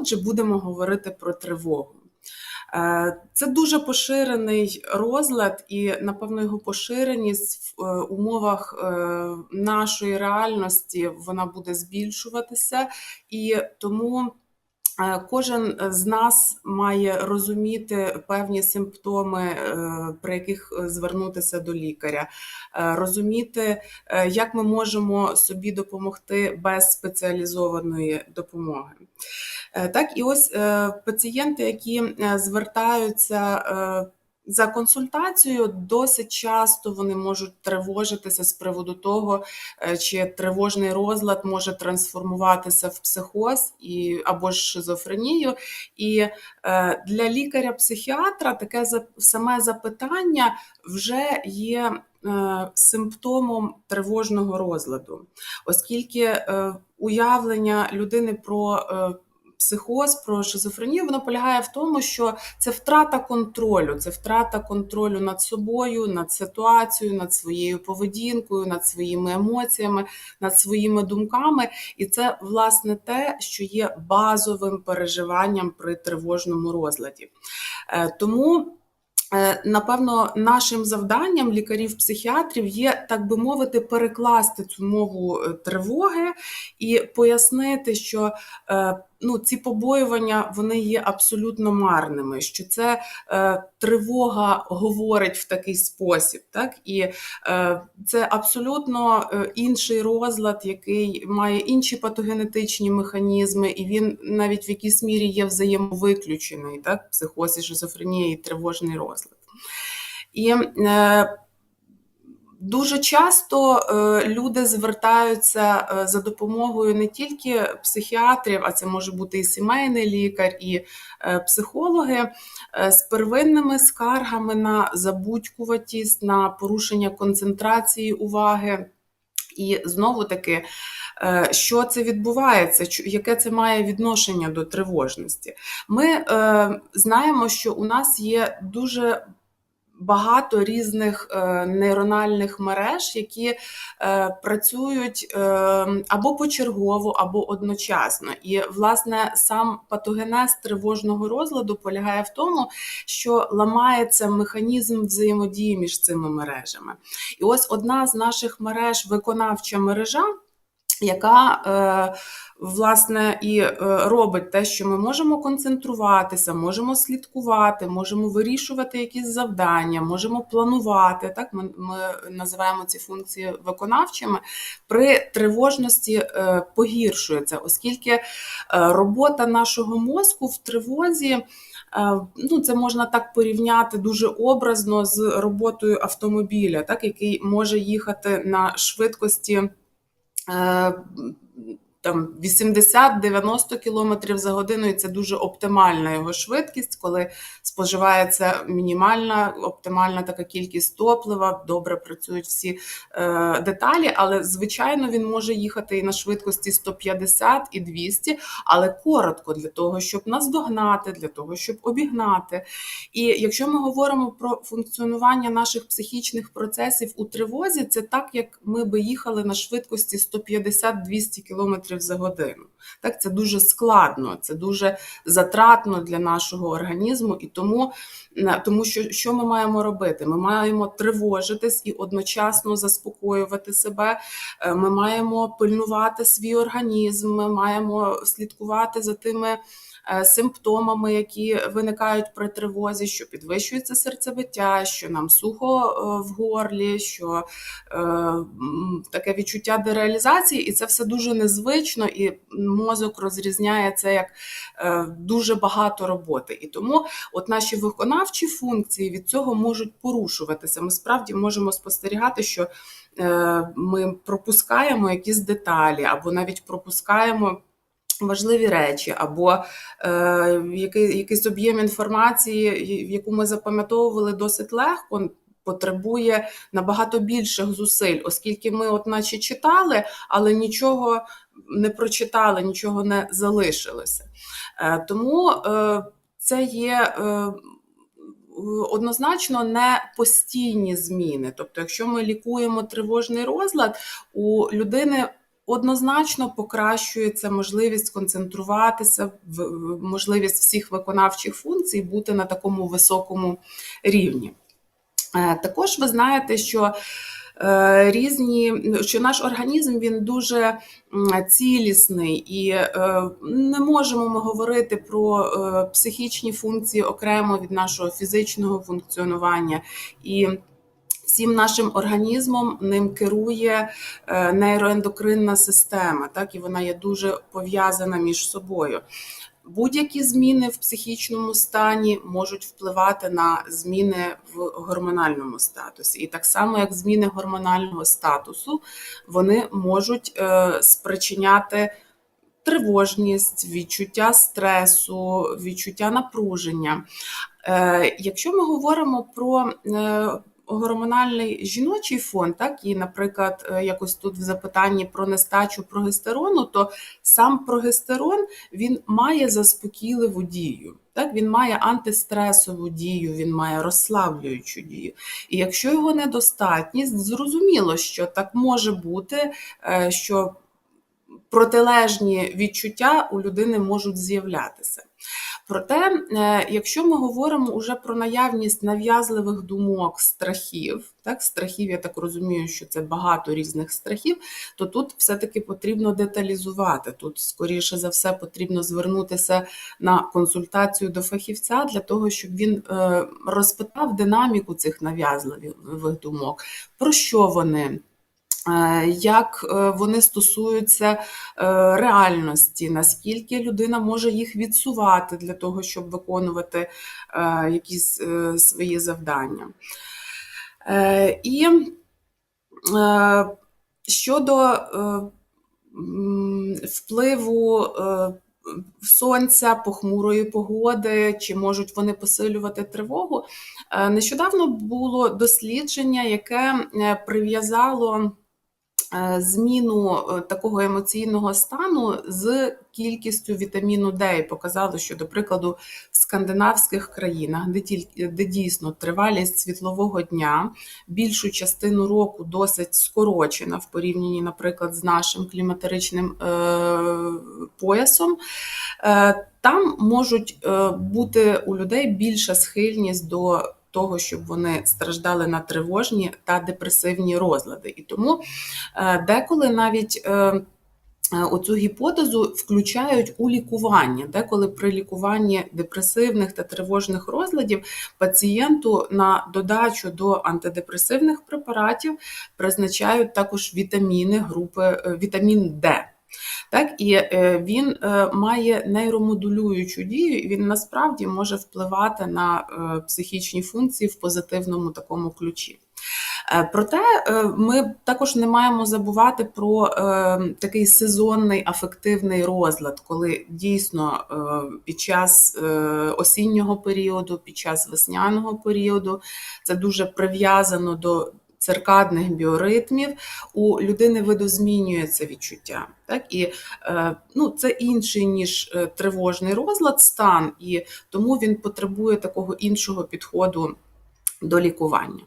Отже, будемо говорити про тривогу. Е, Це дуже поширений розлад, і, напевно, його поширеність в е, умовах е, нашої реальності вона буде збільшуватися, і тому кожен з нас має розуміти певні симптоми, е, при яких е, звернутися до лікаря, е, розуміти, е, як ми можемо собі допомогти без спеціалізованої допомоги. Е, Так, і ось е, пацієнти, які е, звертаються е, за консультацією, досить часто вони можуть тривожитися з приводу того, е, чи тривожний розлад може трансформуватися в психоз і, або ж шизофренію. І е, для лікаря-психіатра таке за- саме запитання вже є е, симптомом тривожного розладу, оскільки уявлення людини про психоз, про шизофренію, воно полягає в тому, що це втрата контролю, це втрата контролю над собою, над ситуацією, над своєю поведінкою, над своїми емоціями, над своїми думками. І це власне те, що є базовим переживанням при тривожному розладі. Е, Тому. е, Напевно, нашим завданням лікарів-психіатрів є, так би мовити, перекласти цю мову е, тривоги і пояснити, що ну, ці побоювання вони є абсолютно марними, що це е, тривога говорить в такий спосіб, так і е, це абсолютно е, інший розлад, який має інші патогенетичні механізми, і він навіть в якійсь мірі є взаємовиключений, так, психоз і шизофренія і тривожний розлад. І е, Дуже часто е, люди звертаються е, за допомогою не тільки психіатрів, а це може бути і сімейний лікар, і е, психологи з первинними скаргами на забудькуватість, на порушення концентрації уваги. І знову таки, що це відбувається, яке це має відношення до тривожності? Ми знаємо, що у нас є дуже багато різних е, нейрональних мереж, які е, працюють е, або почергово, або одночасно. І, власне, сам патогенез тривожного розладу полягає в тому, що ламається механізм взаємодії між цими мережами. І ось одна з наших мереж, виконавча мережа, яка е, власне і е, робить те, що ми можемо концентруватися, можемо слідкувати, можемо вирішувати якісь завдання, можемо планувати. Так ми, ми називаємо ці функції виконавчими. При тривожності е, погіршується, оскільки робота нашого мозку в тривозі. Ну, це можна так порівняти дуже образно з роботою автомобіля, так, який може їхати на швидкості 呃，嗯，嗯。Там 80-90 км за годину, і це дуже оптимальна його швидкість, коли споживається мінімальна, оптимальна така кількість топлива, добре працюють всі е, деталі, але звичайно він може їхати і на швидкості 150 і 200, але коротко для того, щоб наздогнати, для того, щоб обігнати. І якщо ми говоримо про функціонування наших психічних процесів у тривозі, це так, як ми би їхали на швидкості 150-200 км за годину. Так, це дуже складно, це дуже затратно для нашого організму, і тому, тому що що ми маємо робити? Ми маємо тривожитись і одночасно заспокоювати себе. Е, Ми маємо пильнувати свій організм, ми маємо слідкувати за тими симптомами, які виникають при тривозі, що підвищується серцебиття, що нам сухо е, в горлі, що е, таке відчуття дереалізації, і це все дуже незвично, і мозок розрізняє це як е, дуже багато роботи. І тому от наші виконавчі функції від цього можуть порушуватися. Ми справді можемо спостерігати, що е, ми пропускаємо якісь деталі, або навіть пропускаємо. Важливі речі, або е, який, якийсь об'єм інформації, яку ми запам'ятовували досить легко, потребує набагато більших зусиль, оскільки ми, от наче читали, але нічого не прочитали, нічого не залишилося. Е, тому е, це є. Е, Однозначно не постійні зміни. Тобто, якщо ми лікуємо тривожний розлад, у людини однозначно покращується можливість концентруватися, можливість всіх виконавчих функцій бути на такому високому рівні. Е, Також ви знаєте, що е, різні, що наш організм він дуже цілісний, і е, не можемо ми говорити про психічні функції окремо від нашого фізичного функціонування. І всім нашим організмом ним керує е, нейроендокринна система, так і вона є дуже пов'язана між собою. Будь-які зміни в психічному стані можуть впливати на зміни в гормональному статусі. І так само, як зміни гормонального статусу, вони можуть е, спричиняти тривожність, відчуття стресу, відчуття напруження. Е, Якщо ми говоримо про гормональний жіночий фон, так і, наприклад, е, якось тут в запитанні про нестачу прогестерону, то сам прогестерон він має заспокійливу дію. Так, він має антистресову дію, він має розслаблюючу дію. І якщо його недостатність, зрозуміло, що так може бути, е, що протилежні відчуття у людини можуть з'являтися. Проте, е, якщо ми говоримо уже про наявність нав'язливих думок, страхів, так, страхів, я так розумію, що це багато різних страхів, то тут все-таки потрібно деталізувати. Тут, скоріше за все, потрібно звернутися на консультацію до фахівця для того, щоб він е, розпитав динаміку цих нав'язливих думок, про що вони. Е, Як е, вони стосуються е, реальності, наскільки людина може їх відсувати для того, щоб виконувати якісь свої завдання. І щодо впливу сонця, похмурої погоди, чи можуть вони посилювати тривогу, нещодавно було дослідження, яке прив'язало зміну е, такого емоційного стану з кількістю вітаміну Д і показало, що, до прикладу, в скандинавських країнах, де тільки де дійсно тривалість світлового дня більшу частину року досить скорочена в порівнянні, наприклад, з нашим кліматичним е, поясом, е, там можуть е, бути у людей більша схильність до того, щоб вони страждали на тривожні та депресивні розлади. І тому е, деколи навіть е, е, оцю гіпотезу включають у лікування, деколи при лікуванні депресивних та тривожних розладів пацієнту на додачу до антидепресивних препаратів призначають також вітаміни групи вітамін Д. Так, і е, він е, має нейромодулюючу дію, і він насправді може впливати на е, психічні функції в позитивному такому ключі. Проте ми також не маємо забувати про такий сезонний афективний розлад, коли дійсно під час осіннього періоду, під час весняного періоду це дуже прив'язано до циркадних біоритмів, у людини видозмінюється відчуття. Так? І е, ну, це інший, ніж е, тривожний розлад стан, і тому він потребує такого іншого підходу до лікування.